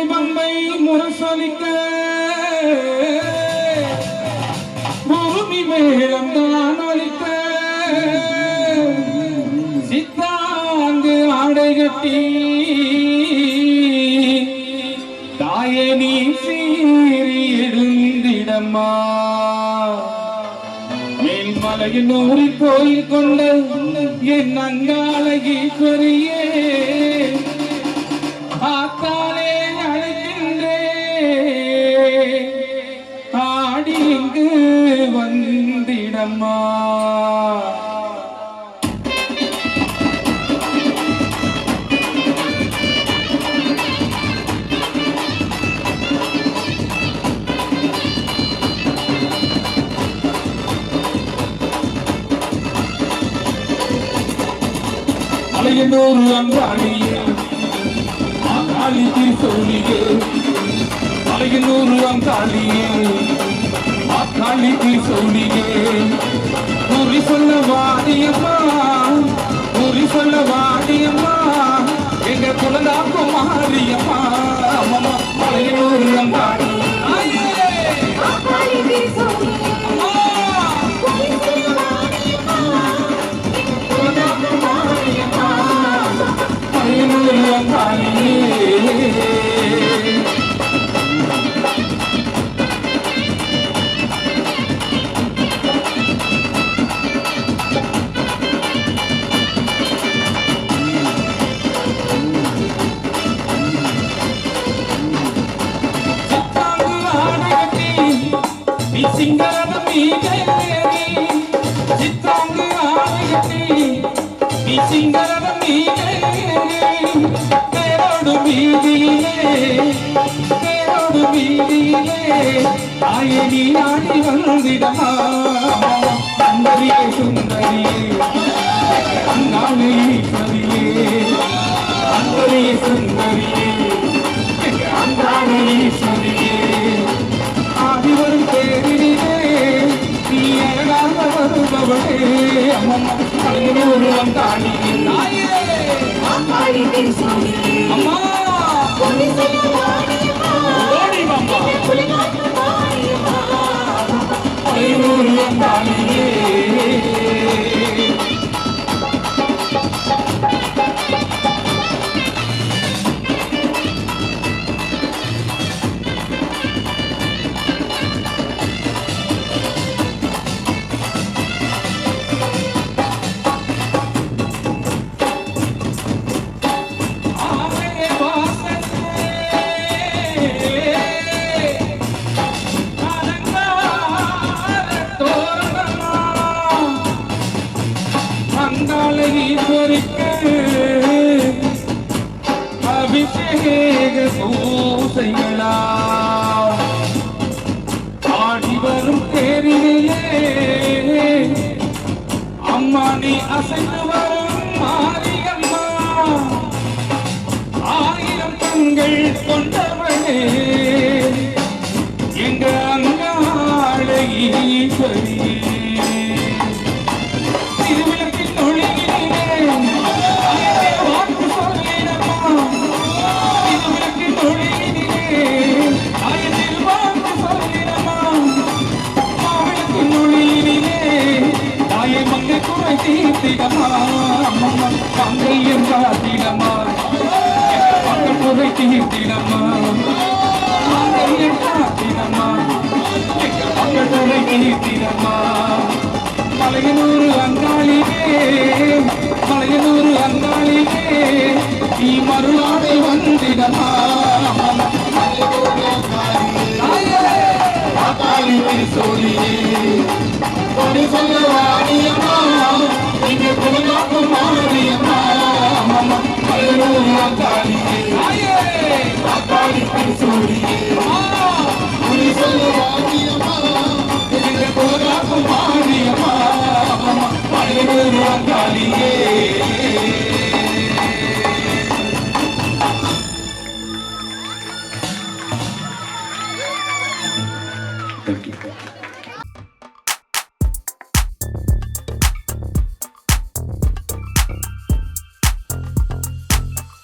உடுக்கை பம்பை முரசொலிக்க. பூமி மேலம் தான் ஒலிக்க சித்தாங்கு ஆடை கட்டி. தாயே நீ சீறி எழுந்திடம்மா. மேல்மலையில் ஊரி கோயில் கொண்ட என் அங்காள ஈஸ்வரியே ஆத்தாலே பாடி இங்கு வந்திடம்மா. அலையனூர் அங்காளியே ஆகாளி திருசோழியே அலையனூர் அங்காளியே ஆகாளி திருசோழியே குறி சொல்ல வாடியம்மா குறி சொல்ல வாடியம்மா. எங்க குழந்தாக்கும் மாறியம்மா மலையோ ஆயனி ஆடி வந்திடமா சுந்தரியே சுந்தரியே தானியே அநேக பூசைகளா ஆடி வரும் தேரிலே. அம்மா நீ அசைந்து வரும் மாரியம்மா. ஆயிரம் கண்கள் கொண்டவனே எங்க அங்காள ஈஸ்வரியே மங்கையம் காத்திடமா மக்கள் குறை தீர்த்திடமா மங்கையம் மக்கள் குறை தீர்த்திடமா மலையனூர் அங்காளிலே மலையனூர் நீ மறுநாளை வந்திடமா